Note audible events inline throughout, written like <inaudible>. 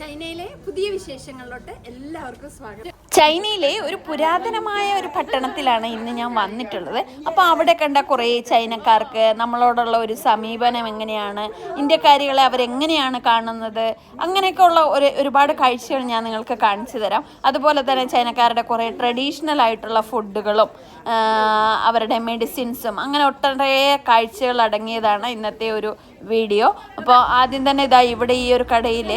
ചൈനയിലെ പുതിയ വിശേഷങ്ങളിലോട്ട് എല്ലാവർക്കും സ്വാഗതം. ചൈനയിലെ ഒരു പുരാതനമായ ഒരു പട്ടണത്തിലാണ് ഇന്ന് ഞാൻ വന്നിട്ടുള്ളത്. അപ്പോൾ അവിടെ കണ്ട കുറേ ചൈനക്കാർക്ക് നമ്മളോടുള്ള ഒരു സമീപനം എങ്ങനെയാണ് ഇന്ത്യക്കാരികളെ അവരെങ്ങനെയാണ് കാണുന്നത് അങ്ങനെയൊക്കെ ഉള്ള ഒരു ഒരുപാട് കാഴ്ചകൾ ഞാൻ നിങ്ങൾക്ക് കാണിച്ചു തരാം. അതുപോലെ തന്നെ ചൈനക്കാരുടെ കുറേ ട്രഡീഷണൽ ആയിട്ടുള്ള ഫുഡുകളും അവരുടെ മെഡിസിൻസും അങ്ങനെ ഒട്ടേറെ കാഴ്ചകൾ അടങ്ങിയതാണ് ഇന്നത്തെ ഒരു വീഡിയോ. അപ്പോൾ ആദ്യം തന്നെ ഇതാ ഇവിടെ ഈ ഒരു കടയിൽ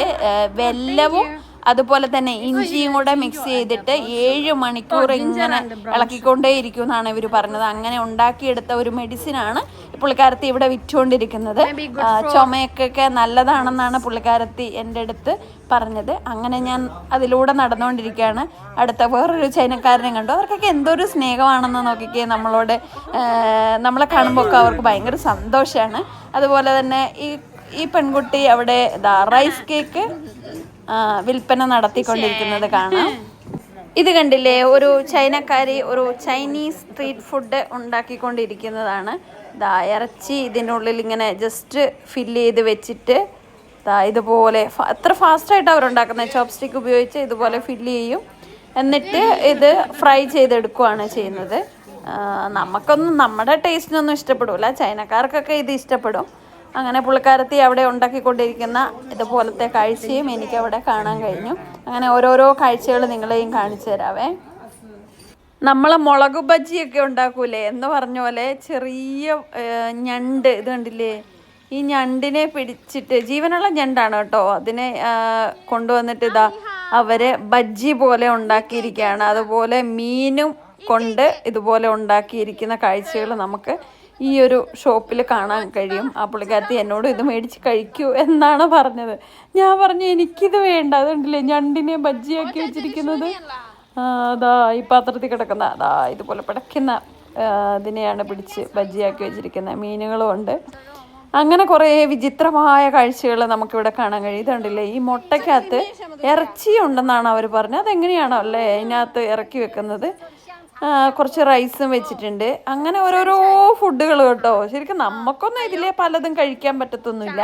വെല്ലവും അതുപോലെ തന്നെ ഇഞ്ചിയും കൂടെ മിക്സ് ചെയ്തിട്ട് ഏഴ് മണിക്കൂർ ഇങ്ങനെ ഇളക്കിക്കൊണ്ടേ ഇരിക്കും എന്നാണ് ഇവർ പറഞ്ഞത്. അങ്ങനെ ഉണ്ടാക്കിയെടുത്ത ഒരു മെഡിസിൻ ആണ് പുള്ളിക്കാരത്തി ഇവിടെ വിറ്റുകൊണ്ടിരിക്കുന്നത്. ചുമയൊക്കെ നല്ലതാണെന്നാണ് പുള്ളിക്കാരത്തി എന്റെ അടുത്ത് പറഞ്ഞത്. അങ്ങനെ ഞാൻ അതിലൂടെ നടന്നുകൊണ്ടിരിക്കുകയാണ്. അടുത്ത വേറൊരു ചൈനക്കാരനെ കണ്ടു. അവർക്കൊക്കെ എന്തൊരു സ്നേഹമാണെന്ന് നോക്കിക്കേ നമ്മളോട്. നമ്മളെ കാണുമ്പോൾ ഒക്കെ അവർക്ക് ഭയങ്കര സന്തോഷമാണ് അതുപോലെ തന്നെ ഈ ഈ പെൺകുട്ടി അവിടെ റൈസ് കേക്ക് വിൽപ്പന നടത്തിക്കൊണ്ടിരിക്കുന്നത് കാണാം. <laughs> ഇത് കണ്ടില്ലേ ഒരു ചൈനക്കാരി ഒരു ചൈനീസ് സ്ട്രീറ്റ് ഫുഡ് ഉണ്ടാക്കിക്കൊണ്ടിരിക്കുന്നതാണ്. ദാ ഇറച്ചി ഇതിന്റെ ഉള്ളിൽ ഇങ്ങനെ ജസ്റ്റ് ഫില്ല് ചെയ്ത് വെച്ചിട്ട് ദാ ഇതുപോലെ അത്ര എത്ര ഫാസ്റ്റായിട്ട് അവരുണ്ടാക്കുന്നത് ചോപ്പ് സ്റ്റിക്ക് ഉപയോഗിച്ച് ഇതുപോലെ ഫില്ല് ചെയ്യും. എന്നിട്ട് ഇത് ഫ്രൈ ചെയ്തെടുക്കുകയാണ് ചെയ്യുന്നത്. നമുക്കൊന്നും നമ്മുടെ ടേസ്റ്റിനൊന്നും ഇഷ്ടപ്പെടില്ല ചൈനക്കാർക്കൊക്കെ ഇത് ഇഷ്ടപ്പെടും. അങ്ങനെ പുള്ളിക്കാരത്തി അവിടെ ഉണ്ടാക്കിക്കൊണ്ടിരിക്കുന്ന ഇതുപോലത്തെ കാഴ്ചയും എനിക്ക് അവിടെ കാണാൻ കഴിഞ്ഞു. അങ്ങനെ ഓരോരോ കാഴ്ചകൾ നിങ്ങളെയും കാണിച്ചു തരാവേ. നമ്മൾ മുളക് ബജിയൊക്കെ ഉണ്ടാക്കൂലേ? എന്ന് പറഞ്ഞ പോലെ ചെറിയ ഞണ്ട് ഇത് കണ്ടില്ലേ? ഈ ഞണ്ടിനെ പിടിച്ചിട്ട് ജീവനുള്ള ഞണ്ടാണ് കേട്ടോ. അതിനെ കൊണ്ടുവന്നിട്ട് ഇതാ അവർ ബജ്ജി പോലെ ഉണ്ടാക്കിയിരിക്കുകയാണ്. അതുപോലെ മീനും കൊണ്ട് ഇതുപോലെ ഉണ്ടാക്കിയിരിക്കുന്ന കാഴ്ചകൾ നമുക്ക് ഈ ഒരു ഷോപ്പിൽ കാണാൻ കഴിയും. ആ പുള്ളിക്കാരത്തി എന്നോട് ഇത് മേടിച്ച് കഴിക്കൂ എന്നാണ് പറഞ്ഞത്. ഞാൻ പറഞ്ഞു എനിക്കിത് വേണ്ട. അതുണ്ടല്ലേ ഞണ്ടിനെ ബജ്ജിയാക്കി വെച്ചിരിക്കുന്നത്? അതാ ഈ പാത്രത്തിൽ കിടക്കുന്ന അതാ ഇതുപോലെ പിടയ്ക്കുന്ന ഇതിനെയാണ് പിടിച്ച് ബജ്ജിയാക്കി വെച്ചിരിക്കുന്നത് മീനുകളും ഉണ്ട്. അങ്ങനെ കുറേ വിചിത്രമായ കാഴ്ചകൾ നമുക്കിവിടെ കാണാൻ കഴിയും. ഇതുണ്ടല്ലേ ഈ മുട്ടയ്ക്കകത്ത് ഇറച്ചി ഉണ്ടെന്നാണ് അവർ പറഞ്ഞത്. അതെങ്ങനെയാണോ അല്ലേ അതിനകത്ത് ഇറക്കി വെക്കുന്നത്? കുറച്ച് റൈസും വെച്ചിട്ടുണ്ട്. അങ്ങനെ ഓരോരോ ഫുഡുകൾ കേട്ടോ. ശരിക്കും നമുക്കൊന്നും ഇതിലെ പലതും കഴിക്കാൻ പറ്റത്തൊന്നുമില്ല.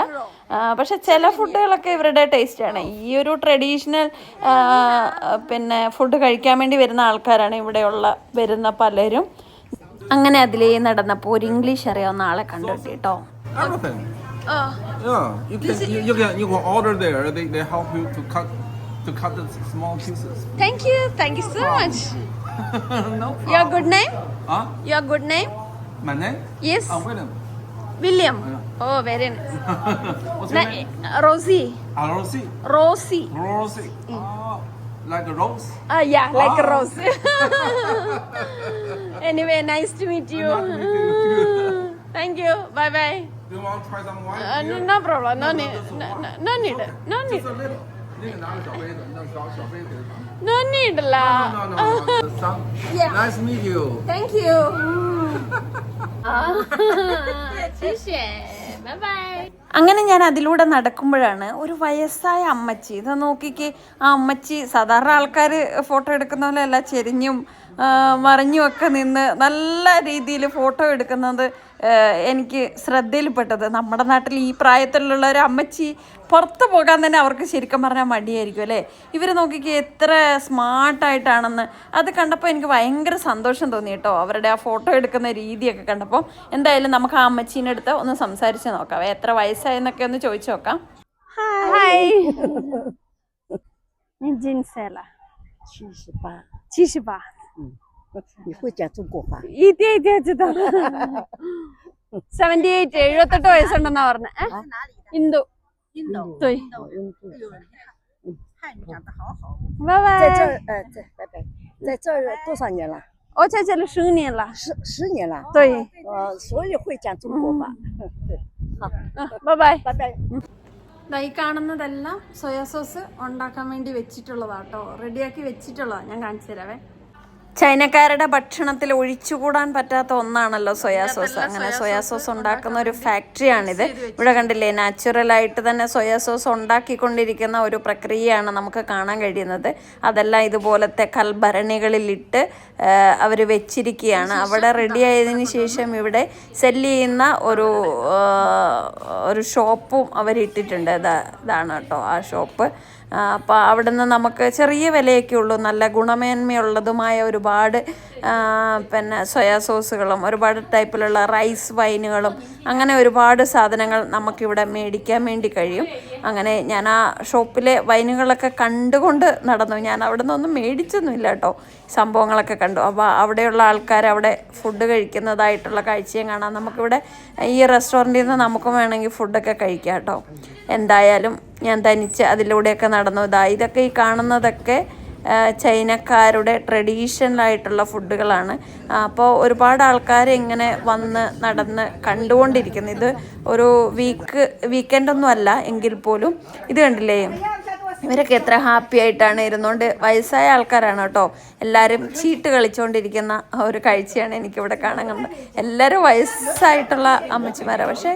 പക്ഷെ ചില ഫുഡുകളൊക്കെ ഇവരുടെ ടേസ്റ്റാണ് ഈ ഒരു ട്രഡീഷണൽ പിന്നെ ഫുഡ് കഴിക്കാൻ വേണ്ടി വരുന്ന ആൾക്കാരാണ് ഇവിടെയുള്ള വരുന്ന പലരും. അങ്ങനെ അതിലേ നടന്നപ്പോൾ ഒരു ഇംഗ്ലീഷ് അറിയാവുന്ന ആളെ കണ്ടു കേട്ടോ. Everything. Yeah, you can you, you can you can order there. They, they help you to cut to cut the small pieces. Thank you. Thank you so much. <laughs> no problem. Your good name? Huh? Your good name? My name? Yes. Uh, William. William. Oh, very nice. <laughs> What's your name? uh, Rosie. Ah, Rosie. Rosie. Rosie. Mm. Oh, like a rose. Ah, yeah, like a Rose. <laughs> anyway, nice to meet you. Thank you. Bye bye. Do you want to try some wine? Uh, no, no problem. No, need. No, no, no, need. No need. Just a little. 那个拿个小杯子，那小小杯给他。 No need No, lah. no, no, no. Some- Yeah. Nice to meet you. Thank you. 谢谢。拜拜。 അങ്ങനെ ഞാൻ അതിലൂടെ നടക്കുമ്പോഴാണ് ഒരു വയസ്സായ അമ്മച്ചി ഇത് നോക്കിക്ക് ആ അമ്മച്ചി സാധാരണ ആൾക്കാർ ഫോട്ടോ എടുക്കുന്ന പോലെ അല്ല ചെരിഞ്ഞും ആ, മറിഞ്ഞും ഒക്കെ നിന്ന് നല്ല രീതിയിൽ ഫോട്ടോ എടുക്കുന്നത് ആ, എനിക്ക് ശ്രദ്ധയിൽപ്പെട്ടത് നമ്മുടെ നാട്ടിൽ ഈ പ്രായത്തിലുള്ള ഒരു അമ്മച്ചി പുറത്ത് പോകാൻ തന്നെ അവർക്ക് ശരിക്കും പറഞ്ഞാൽ മടിയായിരിക്കും അല്ലേ ഇവർ നോക്കിക്ക് എത്ര സ്മാർട്ടായിട്ടാണെന്ന് അത് കണ്ടപ്പോൾ എനിക്ക് ഭയങ്കര സന്തോഷം തോന്നി കേട്ടോ അവരുടെ ആ ഫോട്ടോ എടുക്കുന്ന രീതിയൊക്കെ കണ്ടപ്പോൾ എന്തായാലും നമുക്ക് ആ അമ്മച്ചീൻ്റെ അടുത്ത് ഒന്ന് സംസാരിച്ച് നോക്കാം എത്ര വയസ്സായെന്നൊക്കെ ഒന്ന് ചോദിച്ചു നോക്കാം Hi. 你几岁了？七十八，七十八。你会讲中国话？一点一点知道。സെവന്റി എയ്റ്റ് <laughs> എഴുപത്തെട്ട് വയസ്സുണ്ടെന്നാ പറഞ്ഞ ഇന്ദു 对哦，印度。拜拜在这儿，呃，在拜拜，在这儿多少年了？我在这里十年了十十年了。对呃，所以会讲中国话。对，好，ബൈ ബൈ拜拜。 ദാ ഈ കാണുന്നതെല്ലാം സോയാ സോസ് ഉണ്ടാക്കാൻ വേണ്ടി വെച്ചിട്ടുള്ളതാട്ടോ റെഡിയാക്കി വെച്ചിട്ടുള്ളതാണ് ഞാൻ കാണിച്ചു തരാവേ ചൈനക്കാരുടെ ഭക്ഷണത്തിൽ ഒഴിച്ചുകൂടാൻ പറ്റാത്ത ഒന്നാണല്ലോ സോയാ സോസ്. അങ്ങനെ സോയാ സോസ് ഉണ്ടാക്കുന്ന ഒരു ഫാക്ടറിയാണിത്. ഇവിടെ കണ്ടില്ലേ നാച്ചുറൽ ആയിട്ട് തന്നെ സോയാ സോസ് ഉണ്ടാക്കിക്കൊണ്ടിരിക്കുന്ന ഒരു പ്രക്രിയയാണ് നമുക്ക് കാണാൻ കഴിയുന്നത്. അതെല്ലാം ഇതുപോലത്തെ കൽഭരണികളിലിട്ട് അവർ വെച്ചിരിക്കുകയാണ്. അവിടെ റെഡി ആയതിനു ശേഷം ഇവിടെ സെല്ല് ചെയ്യുന്ന ഒരു ഒരു ഷോപ്പും അവരിട്ടിട്ടുണ്ട്. ഇതാ ഇതാണ് കേട്ടോ ആ ഷോപ്പ് അപ്പോൾ അവിടുന്ന് നമുക്ക് ചെറിയ വിലയൊക്കെ ഉള്ളൂ. നല്ല ഗുണമേന്മയുള്ളതുമായ ഒരുപാട് പിന്നെ സോയാ സോസുകളും ഒരുപാട് ടൈപ്പിലുള്ള റൈസ് വൈനുകളും അങ്ങനെ ഒരുപാട് സാധനങ്ങൾ നമുക്കിവിടെ മേടിക്കാൻ വേണ്ടി കഴിയും. അങ്ങനെ ഞാൻ ആ ഷോപ്പിലെ വൈനുകളൊക്കെ കണ്ടുകൊണ്ട് നടന്നു. ഞാൻ അവിടെ നിന്നൊന്നും മേടിച്ചൊന്നുമില്ല കേട്ടോ. സംഭവങ്ങളൊക്കെ കണ്ടു. അപ്പോൾ അവിടെയുള്ള ആൾക്കാർ അവിടെ ഫുഡ് കഴിക്കുന്നതായിട്ടുള്ള കാഴ്ചയും കാണാം. നമുക്കിവിടെ ഈ റെസ്റ്റോറന്റിൽ നിന്ന് നമുക്ക് വേണമെങ്കിൽ ഫുഡൊക്കെ കഴിക്കാം കേട്ടോ. എന്തായാലും ഞാൻ തനിച്ച് അതിലൂടെയൊക്കെ നടന്നു. ഇതാ ഇതൊക്കെ ഈ കാണുന്നതൊക്കെ ചൈനക്കാരുടെ ട്രഡീഷണൽ ആയിട്ടുള്ള ഫുഡുകളാണ് അപ്പോൾ ഒരുപാട് ആൾക്കാർ ഇങ്ങനെ വന്ന് നടന്ന് കണ്ടുകൊണ്ടിരിക്കുന്നു. ഇത് ഒരു വീക്ക് വീക്കെൻഡൊന്നും അല്ല എങ്കിൽ പോലും. ഇത് കണ്ടില്ലേ? ഇവരൊക്കെ എത്ര ഹാപ്പി ആയിട്ടാണ് ഇരുന്നുകൊണ്ട് വയസ്സായ ആൾക്കാരാണ് കേട്ടോ. എല്ലാവരും ചീട്ട് കളിച്ചുകൊണ്ടിരിക്കുന്ന ഒരു കാഴ്ചയാണ് എനിക്കിവിടെ കാണാൻ കണ്ടത്. എല്ലാവരും വയസ്സായിട്ടുള്ള അമ്മച്ചിമാരാണ് പക്ഷേ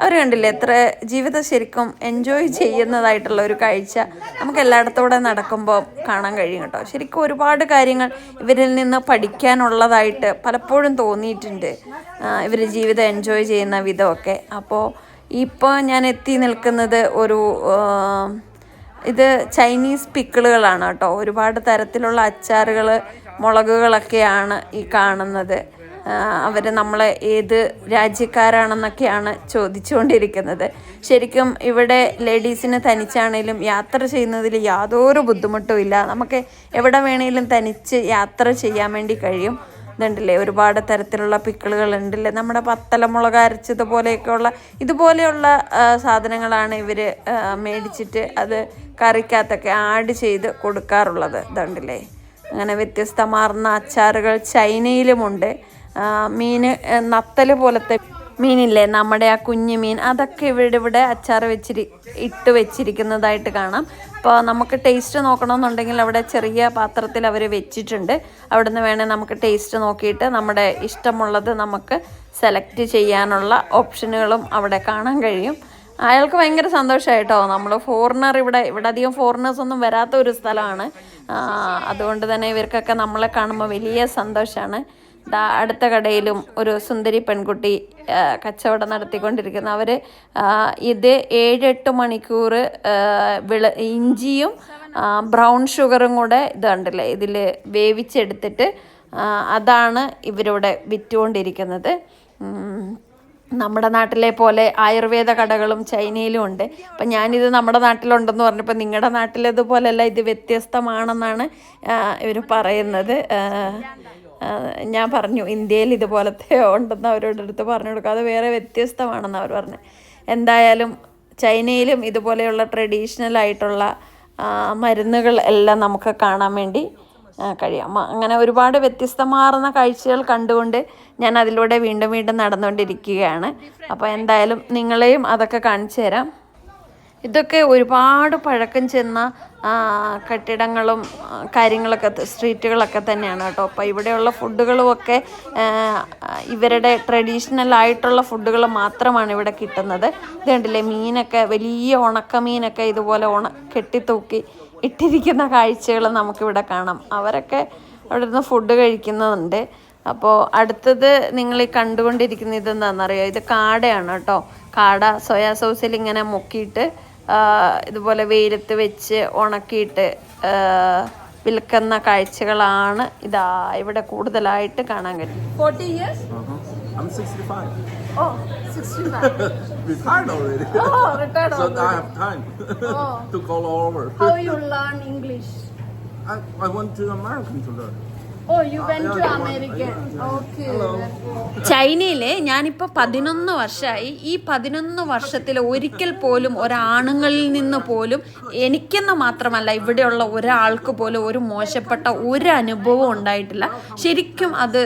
അവർ കണ്ടില്ലേ എത്ര ജീവിതം ശരിക്കും എൻജോയ് ചെയ്യുന്നതായിട്ടുള്ള ഒരു കാഴ്ച നമുക്ക് എല്ലായിടത്തൂടെ നടക്കുമ്പോൾ കാണാൻ കഴിയും കേട്ടോ. ശരിക്കും ഒരുപാട് കാര്യങ്ങൾ ഇവരിൽ നിന്ന് പഠിക്കാനുള്ളതായിട്ട് പലപ്പോഴും തോന്നിയിട്ടുണ്ട്. ഇവർ ജീവിതം എൻജോയ് ചെയ്യുന്ന വിധമൊക്കെ. അപ്പോൾ ഇപ്പോൾ ഞാൻ എത്തി നിൽക്കുന്നത് ഒരു ഇത് ചൈനീസ് പിക്കിളുകളാണ് കേട്ടോ. ഒരുപാട് തരത്തിലുള്ള അച്ചാറുകൾ മുളകുകളൊക്കെയാണ് ഈ കാണുന്നത്. അവർ നമ്മളെ ഏത് രാജ്യക്കാരാണെന്നൊക്കെയാണ് ചോദിച്ചുകൊണ്ടിരിക്കുന്നത്. ശരിക്കും ഇവിടെ ലേഡീസിന് തനിച്ചാണേലും യാത്ര ചെയ്യുന്നതിൽ യാതൊരു ബുദ്ധിമുട്ടും ഇല്ല. നമുക്ക് എവിടെ വേണേലും തനിച്ച് യാത്ര ചെയ്യാൻ വേണ്ടി കഴിയും. ഇതുണ്ടല്ലേ? ഒരുപാട് തരത്തിലുള്ള പിക്കിളുകൾ ഉണ്ടല്ലേ? നമ്മുടെ പത്തലമുളക് അരച്ചതുപോലെയൊക്കെയുള്ള ഇതുപോലെയുള്ള സാധനങ്ങളാണ് ഇവർ മേടിച്ചിട്ട് അത് കറിക്കകത്തൊക്കെ ആഡ് ചെയ്ത് കൊടുക്കാറുള്ളത്. ഇതുണ്ടല്ലേ? അങ്ങനെ വ്യത്യസ്തമാർന്ന അച്ചാറുകൾ ചൈനയിലുമുണ്ട്. മീൻ നത്തൽ പോലത്തെ മീനില്ലേ? നമ്മുടെ ആ കുഞ്ഞു മീൻ. അതൊക്കെ ഇവിടെ ഇവിടെ അച്ചാർ വെച്ചിരി ഇട്ട് വെച്ചിരിക്കുന്നതായിട്ട് കാണാം. അപ്പോൾ നമുക്ക് ടേസ്റ്റ് നോക്കണമെന്നുണ്ടെങ്കിൽ അവിടെ ചെറിയ പാത്രത്തിൽ അവർ വെച്ചിട്ടുണ്ട്. അവിടെ നിന്ന് വേണേൽ നമുക്ക് ടേസ്റ്റ് നോക്കിയിട്ട് നമ്മുടെ ഇഷ്ടമുള്ളത് നമുക്ക് സെലക്ട് ചെയ്യാനുള്ള ഓപ്ഷനുകളും അവിടെ കാണാൻ കഴിയും. അയാൾക്ക് ഭയങ്കര സന്തോഷമായിട്ടോ നമ്മൾ ഫോറിനർ ഇവിടെ ഇവിടെ അധികം ഫോറിനേഴ്സ് ഒന്നും വരാത്ത ഒരു സ്ഥലമാണ്. അതുകൊണ്ട് തന്നെ ഇവർക്കൊക്കെ നമ്മളെ കാണുമ്പോൾ വലിയ സന്തോഷമാണ് ദാ അടുത്ത കടയിലും ഒരു സുന്ദരി പെൺകുട്ടി കച്ചവടം നടത്തിക്കൊണ്ടിരിക്കുന്നു. അവർ ഇത് ഏഴെട്ട് മണിക്കൂർ വിള ഇഞ്ചിയും ബ്രൗൺ ഷുഗറും കൂടെ ഇത് കണ്ടില്ലേ? ഇതിൽ വേവിച്ചെടുത്തിട്ട് അതാണ് ഇവരിവിടെ വിറ്റുകൊണ്ടിരിക്കുന്നത്. നമ്മുടെ നാട്ടിലെ പോലെ ആയുർവേദ കടകളും ചൈനയിലും ഉണ്ട്. അപ്പം ഞാനിത് നമ്മുടെ നാട്ടിലുണ്ടെന്ന് പറഞ്ഞപ്പോൾ നിങ്ങളുടെ നാട്ടിലേതുപോലെയല്ല ഇത് വ്യത്യസ്തമാണെന്നാണ് ഇവർ പറയുന്നത്. ഞാൻ പറഞ്ഞു ഇന്ത്യയിൽ ഇതുപോലത്തെ <laughs> ഉണ്ടെന്ന് അവരോട് അടുത്ത് പറഞ്ഞു കൊടുക്കുക അത് വേറെ വ്യത്യസ്തമാണെന്ന് അവർ പറഞ്ഞു. എന്തായാലും ചൈനയിലും ഇതുപോലെയുള്ള ട്രഡീഷണൽ ആയിട്ടുള്ള മരുന്നുകൾ എല്ലാം നമുക്ക് കാണാൻ വേണ്ടി കഴിയാം. അങ്ങനെ ഒരുപാട് വ്യത്യസ്തമാർന്ന കാഴ്ചകൾ കണ്ടുകൊണ്ട് ഞാൻ അതിലൂടെ വീണ്ടും വീണ്ടും നടന്നുകൊണ്ടിരിക്കുകയാണ്. അപ്പോൾ എന്തായാലും നിങ്ങളെയും അതൊക്കെ കാണിച്ചു തരാം. ഇതൊക്കെ ഒരുപാട് പഴക്കം ചെന്ന കെട്ടിടങ്ങളും കാര്യങ്ങളൊക്കെ സ്ട്രീറ്റുകളൊക്കെ തന്നെയാണ് കേട്ടോ. അപ്പോൾ ഇവിടെയുള്ള ഫുഡുകളുമൊക്കെ ഇവരുടെ ട്രഡീഷണൽ ആയിട്ടുള്ള ഫുഡുകൾ മാത്രമാണ് ഇവിടെ കിട്ടുന്നത്. ഇത് കണ്ടില്ലേ മീനൊക്കെ വലിയ ഉണക്ക മീനൊക്കെ ഇതുപോലെ ഉണ കെട്ടിത്തൂക്കി ഇട്ടിരിക്കുന്ന കാഴ്ചകൾ നമുക്കിവിടെ കാണാം. അവരൊക്കെ അവിടെ നിന്ന് ഫുഡ് കഴിക്കുന്നുണ്ട്. അപ്പോൾ അടുത്തത് നിങ്ങൾ ഈ കണ്ടുകൊണ്ടിരിക്കുന്ന ഇതെന്താണെന്നറിയോ ഇത് കാടയാണ് കേട്ടോ കാട സോയാ സോസിൽ ഇങ്ങനെ മുക്കിയിട്ട് ഇതുപോലെ വെയിലത്ത് വെച്ച് ഉണക്കിയിട്ട് വിൽക്കുന്ന കാഴ്ചകളാണ് ഇതാ ഇവിടെ കൂടുതലായിട്ട് കാണാൻ കഴിയും forty years Uh-huh. I'm 65. Oh sixty Retired already. Oh, retired so already. I have time Oh. <laughs> to go all over. you learn English? I, I went to American to learn. Hello. ചൈനയിലെ ഞാനിപ്പോൾ പതിനൊന്ന് വർഷമായി ഈ പതിനൊന്ന് വർഷത്തിൽ ഒരിക്കൽ പോലും ഒരാണുങ്ങളിൽ നിന്ന് പോലും എനിക്കെന്ന് മാത്രമല്ല ഇവിടെയുള്ള ഒരാൾക്ക് പോലും ഒരു മോശപ്പെട്ട ഒരു അനുഭവം ഉണ്ടായിട്ടില്ല. ശരിക്കും അത്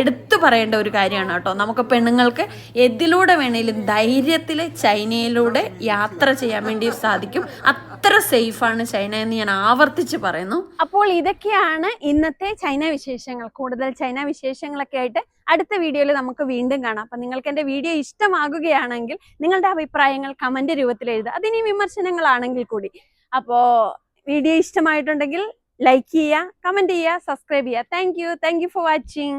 എടുത്തു പറയേണ്ട ഒരു കാര്യമാണ് കേട്ടോ. നമുക്ക് പെണ്ണുങ്ങൾക്ക് എതിലൂടെ വേണേലും ധൈര്യത്തിൽ ചൈനയിലൂടെ യാത്ര ചെയ്യാൻ വേണ്ടി സാധിക്കും. അത്ര സേഫാണ് ചൈന എന്ന് ഞാൻ ആവർത്തിച്ച് പറയുന്നു. അപ്പോൾ ഇതൊക്കെയാണ് ഇന്നത്തെ ചൈന വിശേഷങ്ങൾ. കൂടുതൽ ചൈന വിശേഷങ്ങളൊക്കെ ആയിട്ട് അടുത്ത വീഡിയോയിൽ നമുക്ക് വീണ്ടും കാണാം. അപ്പൊ നിങ്ങൾക്ക് എന്റെ വീഡിയോ ഇഷ്ടമാകുകയാണെങ്കിൽ നിങ്ങളുടെ അഭിപ്രായങ്ങൾ കമന്റ് രൂപത്തിൽ എഴുതുക. അതിനി വിമർശനങ്ങളാണെങ്കിൽ കൂടി. അപ്പോൾ വീഡിയോ ഇഷ്ടമായിട്ടുണ്ടെങ്കിൽ ലൈക്ക് ചെയ്യുക കമന്റ് ചെയ്യുക സബ്സ്ക്രൈബ് ചെയ്യുക. Thank you. Thank you for watching.